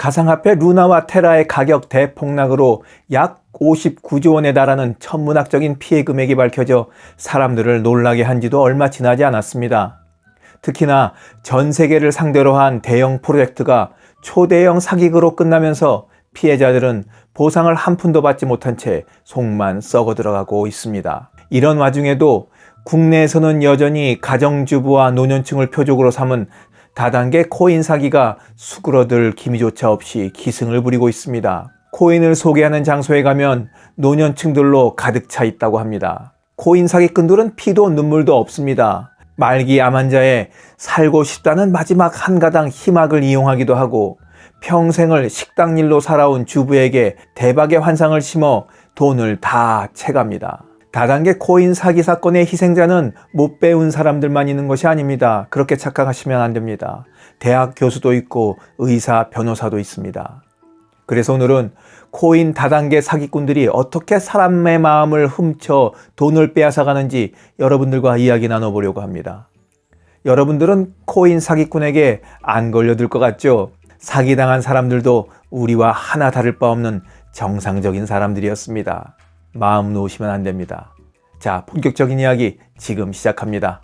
가상화폐 루나와 테라의 가격 대폭락으로 약 59조 원에 달하는 천문학적인 피해 금액이 밝혀져 사람들을 놀라게 한 지도 얼마 지나지 않았습니다. 특히나 전 세계를 상대로 한 대형 프로젝트가 초대형 사기극으로 끝나면서 피해자들은 보상을 한 푼도 받지 못한 채 속만 썩어 들어가고 있습니다. 이런 와중에도 국내에서는 여전히 가정주부와 노년층을 표적으로 삼은 다단계 코인 사기가 수그러들 기미조차 없이 기승을 부리고 있습니다. 코인을 소개하는 장소에 가면 노년층들로 가득 차 있다고 합니다. 코인 사기꾼들은 피도 눈물도 없습니다. 말기 암 환자의 살고 싶다는 마지막 한 가당 희망을 이용하기도 하고 평생을 식당 일로 살아온 주부에게 대박의 환상을 심어 돈을 다 채갑니다. 다단계 코인 사기 사건의 희생자는 못 배운 사람들만 있는 것이 아닙니다. 그렇게 착각하시면 안 됩니다. 대학 교수도 있고 의사, 변호사도 있습니다. 그래서 오늘은 코인 다단계 사기꾼들이 어떻게 사람의 마음을 훔쳐 돈을 빼앗아 가는지 여러분들과 이야기 나눠보려고 합니다. 여러분들은 코인 사기꾼에게 안 걸려들 것 같죠? 사기당한 사람들도 우리와 하나 다를 바 없는 정상적인 사람들이었습니다. 마음 놓으시면 안 됩니다. 자, 본격적인 이야기 지금 시작합니다.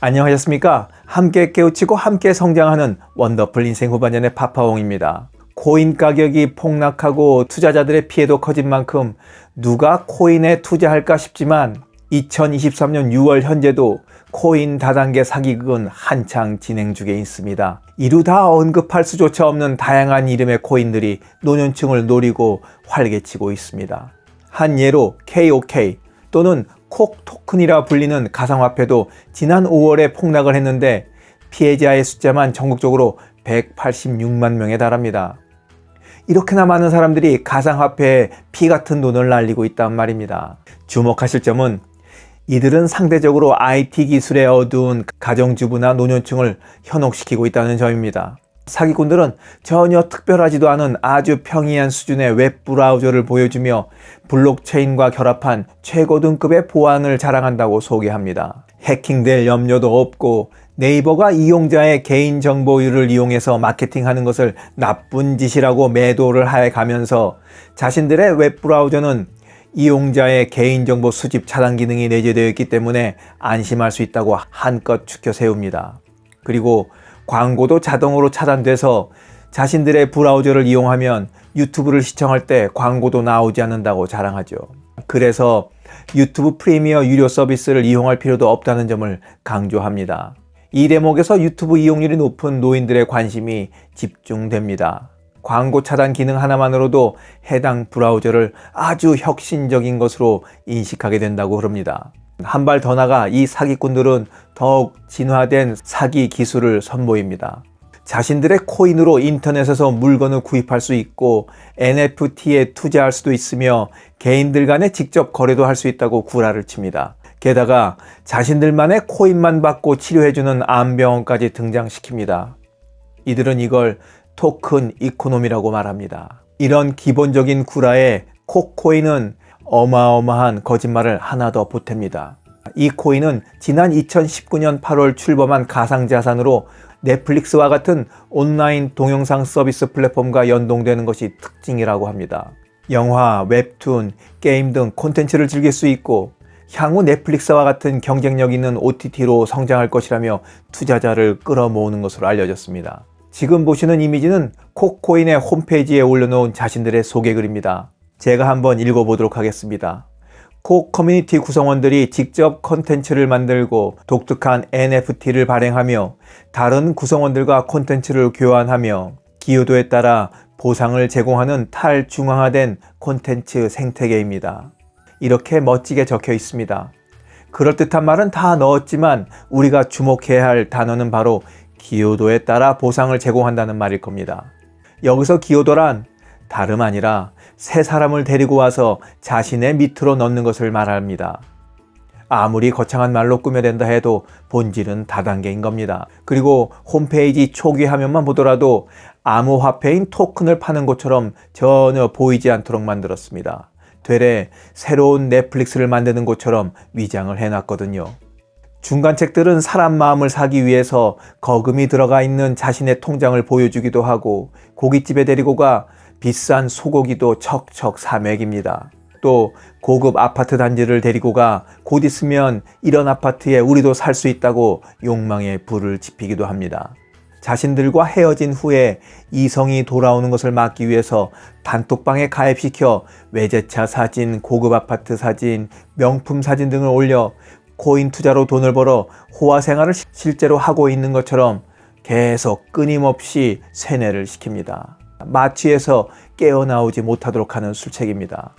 안녕하셨습니까? 함께 깨우치고 함께 성장하는 원더풀 인생 후반전의 파파홍입니다. 코인 가격이 폭락하고 투자자들의 피해도 커진 만큼 누가 코인에 투자할까 싶지만 2023년 6월 현재도 코인 다단계 사기극은 한창 진행 중에 있습니다. 이루다 언급할 수조차 없는 다양한 이름의 코인들이 노년층을 노리고 활개치고 있습니다. 한 예로 KOK 또는 콕 토큰이라 불리는 가상화폐도 지난 5월에 폭락을 했는데 피해자의 숫자만 전국적으로 186만 명에 달합니다. 이렇게나 많은 사람들이 가상화폐에 피 같은 돈을 날리고 있단 말입니다. 주목하실 점은 이들은 상대적으로 IT 기술에 어두운 가정주부나 노년층을 현혹시키고 있다는 점입니다. 사기꾼들은 전혀 특별하지도 않은 아주 평이한 수준의 웹 브라우저를 보여주며 블록체인과 결합한 최고 등급의 보안을 자랑한다고 소개합니다. 해킹될 염려도 없고 네이버가 이용자의 개인정보율을 이용해서 마케팅하는 것을 나쁜 짓이라고 매도를 해 가면서 자신들의 웹 브라우저는 이용자의 개인정보 수집 차단 기능이 내재되어 있기 때문에 안심할 수 있다고 한껏 추켜 세웁니다. 그리고 광고도 자동으로 차단돼서 자신들의 브라우저를 이용하면 유튜브를 시청할 때 광고도 나오지 않는다고 자랑하죠. 그래서 유튜브 프리미어 유료 서비스를 이용할 필요도 없다는 점을 강조합니다. 이 대목에서 유튜브 이용률이 높은 노인들의 관심이 집중됩니다. 광고 차단 기능 하나만으로도 해당 브라우저를 아주 혁신적인 것으로 인식하게 된다고 그럽니다. 한 발 더 나가 이 사기꾼들은 더욱 진화된 사기 기술을 선보입니다. 자신들의 코인으로 인터넷에서 물건을 구입할 수 있고 NFT에 투자할 수도 있으며 개인들 간에 직접 거래도 할 수 있다고 구라를 칩니다. 게다가 자신들만의 코인만 받고 치료해주는 암병원까지 등장시킵니다. 이들은 이걸 토큰 이코노미라고 말합니다. 이런 기본적인 구라에 코코인은 어마어마한 거짓말을 하나 더 보탭니다. 이 코인은 지난 2019년 8월 출범한 가상자산으로 넷플릭스와 같은 온라인 동영상 서비스 플랫폼과 연동되는 것이 특징이라고 합니다. 영화, 웹툰, 게임 등 콘텐츠를 즐길 수 있고 향후 넷플릭스와 같은 경쟁력 있는 OTT로 성장할 것이라며 투자자를 끌어모으는 것으로 알려졌습니다. 지금 보시는 이미지는 코코인의 홈페이지에 올려놓은 자신들의 소개 글입니다. 제가 한번 읽어보도록 하겠습니다. 코 커뮤니티 구성원들이 직접 컨텐츠를 만들고 독특한 NFT를 발행하며 다른 구성원들과 콘텐츠를 교환하며 기여도에 따라 보상을 제공하는 탈중앙화된 콘텐츠 생태계입니다. 이렇게 멋지게 적혀 있습니다. 그럴듯한 말은 다 넣었지만 우리가 주목해야 할 단어는 바로 기여도에 따라 보상을 제공한다는 말일 겁니다. 여기서 기여도란 다름 아니라 새 사람을 데리고 와서 자신의 밑으로 넣는 것을 말합니다. 아무리 거창한 말로 꾸며댄다 해도 본질은 다단계인 겁니다. 그리고 홈페이지 초기 화면만 보더라도 암호화폐인 토큰을 파는 것처럼 전혀 보이지 않도록 만들었습니다. 되레 새로운 넷플릭스를 만드는 것처럼 위장을 해놨거든요. 중간책들은 사람 마음을 사기 위해서 거금이 들어가 있는 자신의 통장을 보여주기도 하고 고깃집에 데리고 가 비싼 소고기도 척척 사먹입니다. 또 고급 아파트 단지를 데리고 가 곧 있으면 이런 아파트에 우리도 살 수 있다고 욕망에 불을 지피기도 합니다. 자신들과 헤어진 후에 이성이 돌아오는 것을 막기 위해서 단톡방에 가입시켜 외제차 사진, 고급 아파트 사진, 명품 사진 등을 올려 코인 투자로 돈을 벌어 호화 생활을 시- 실제로 하고 있는 것처럼 계속 끊임없이 세뇌를 시킵니다. 마취해서 깨어나오지 못하도록 하는 술책입니다.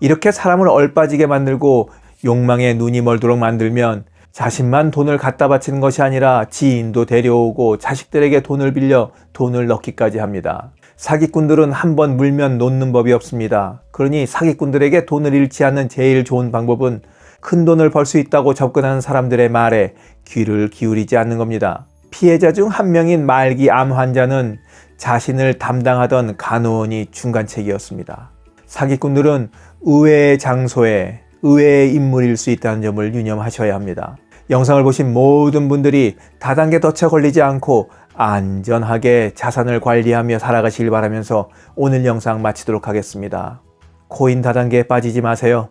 이렇게 사람을 얼빠지게 만들고 욕망에 눈이 멀도록 만들면 자신만 돈을 갖다 바치는 것이 아니라 지인도 데려오고 자식들에게 돈을 빌려 돈을 넣기까지 합니다. 사기꾼들은 한 번 물면 놓는 법이 없습니다. 그러니 사기꾼들에게 돈을 잃지 않는 제일 좋은 방법은 큰 돈을 벌 수 있다고 접근하는 사람들의 말에 귀를 기울이지 않는 겁니다. 피해자 중 한 명인 말기 암 환자는 자신을 담당하던 간호원이 중간책이었습니다. 사기꾼들은 의외의 장소에 의외의 인물일 수 있다는 점을 유념하셔야 합니다. 영상을 보신 모든 분들이 다단계 덫에 걸리지 않고 안전하게 자산을 관리하며 살아가시길 바라면서 오늘 영상 마치도록 하겠습니다. 코인 다단계에 빠지지 마세요.